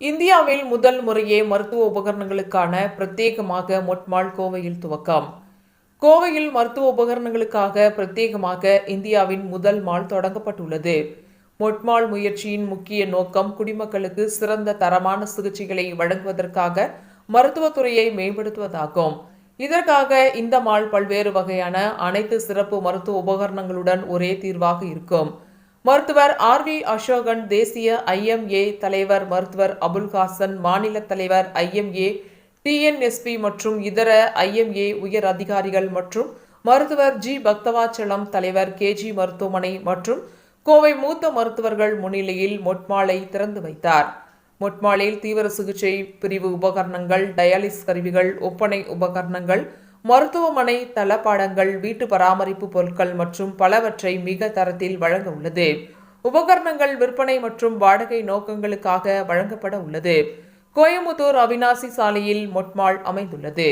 இந்தியாவில் முதல் முறையே மருத்துவ உபகரணங்களுக்கான பிரத்யேகமாக மொட்மால் கோவையில் துவக்கம். கோவையில் மருத்துவ உபகரணங்களுக்காக பிரத்யேகமாக இந்தியாவின் முதல் மால் தொடங்கப்பட்டுள்ளது. மொட்மால் முயற்சியின் முக்கிய நோக்கம் குடிமக்களுக்கு சிறந்த தரமான சிகிச்சைகளை வழங்குவதற்காக மருத்துவத்துறையை மேம்படுத்துவதாகும். இதற்காக இந்த மால் பல்வேறு வகையான அனைத்து சிறப்பு மருத்துவ உபகரணங்களுடன் ஒரே தீர்வாக இருக்கும். மருத்துவர் ஆர் வி அசோகன் தேசிய ஐஎம்ஏ தலைவர் மருத்துவர் அபுல் ஹாசன் மாநில தலைவர் ஐஎம்ஏ டிஎன்எஸ்பி மற்றும் இதர ஐஎம்ஏ உயர் அதிகாரிகள் மற்றும் மருத்துவர் ஜி. பக்தவாச்சலம் தலைவர் கேஜி மருத்துவமனை மற்றும் கோவை மூத்த மருத்துவர்கள் முன்னிலையில் மொட்மாலை திறந்து வைத்தார். மொட்மாலில் தீவிர சிகிச்சை பிரிவு உபகரணங்கள் டயாலிஸ் கருவிகள் ஒப்பனை உபகரணங்கள் மருத்துவமனை தளபாடங்கள் வீட்டு பராமரிப்பு பொருட்கள் மற்றும் பலவற்றை மிக தரத்தில் வழங்க உள்ளது. உபகரணங்கள் விற்பனை மற்றும் வாடகை நோக்கங்களுக்காக வழங்கப்பட உள்ளது. கோயமுத்தூர் அவினாசி சாலையில் மொட்மாள் அமைந்துள்ளது.